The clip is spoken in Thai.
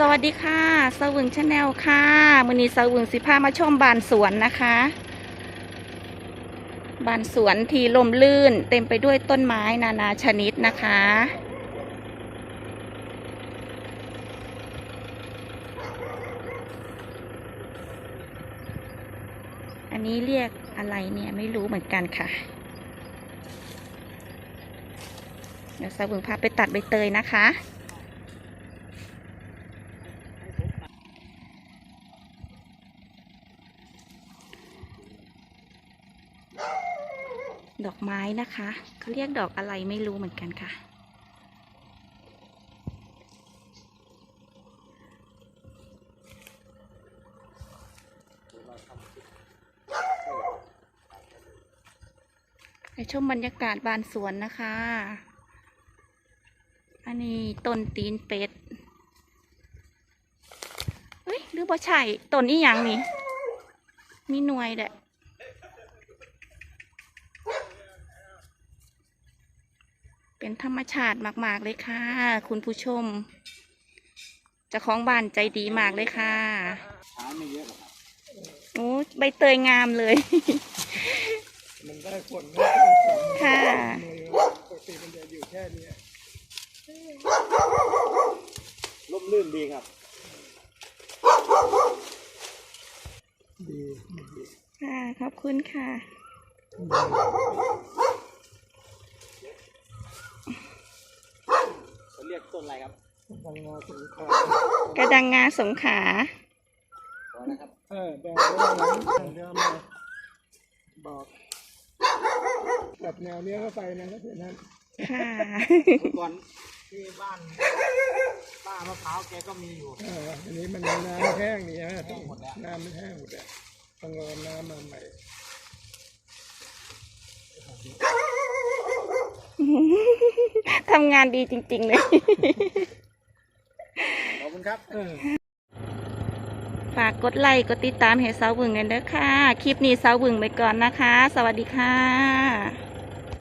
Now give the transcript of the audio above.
สวัสดีค่ะสวึงชาแนลค่ะมือนี้สวึงสิพามาชมบานสวนนะคะ บานสวนที่ลมลื่นเต็มไปด้วยต้นไม้นานาชนิดนะคะ อันนี้เรียกอะไรเนี่ยไม่รู้เหมือนกันค่ะ เดี๋ยวสวึงพาไปตัดใบเตยนะคะ ดอกไม้นะคะเขาเรียกดอกอะไรไม่รู้เหมือนกันค่ะ ไปชมบรรยากาศบานสวนนะคะ อันนี้ต้นตีนเป็ดเฮ้ยหรือว่ใช่ต้นนี้ยังนี่ มีหน่วยแหละ เป็นธรรมชาติมาก ๆ เลยค่ะ คุณผู้ชมเจ้าของบ้านใจดีมากเลยค่ะช้าไม่เยอะหรอกครับโอ้ใบเตยงามเลย มันได้ผลไม่ได้ผลค่ะมือปกติมันจะอยู่แค่เนี้ยร่มรื่นดีครับดีดีค่ะ ขอบคุณค่ะ เขาเรียก ต้นอะไรครับบางงอสงขลากระดังงาสงขลาขอนะครับเออแดงเรื่องนั้นเรื่องมาบอกแบบแนวเนี้ยเข้าไปนะก็คือนั้นค่ะเมื่อก่อนที่บ้านป้ามะพร้าวแกก็มีอยู่เอออันนี้มันน้ำแห้งนี่ฮะแห้งหมดแล้วน้ำมันแห้งหมดแล้วต้องรอน้ำมาใหม่ ทำงานดีจริง ๆ เลย ขอบคุณครับเออฝากกดไลค์กดติดตามให้สาวบึงกันเด้อค่ะ คลิปนี้สาวบึงไปก่อนนะคะ สวัสดีค่ะ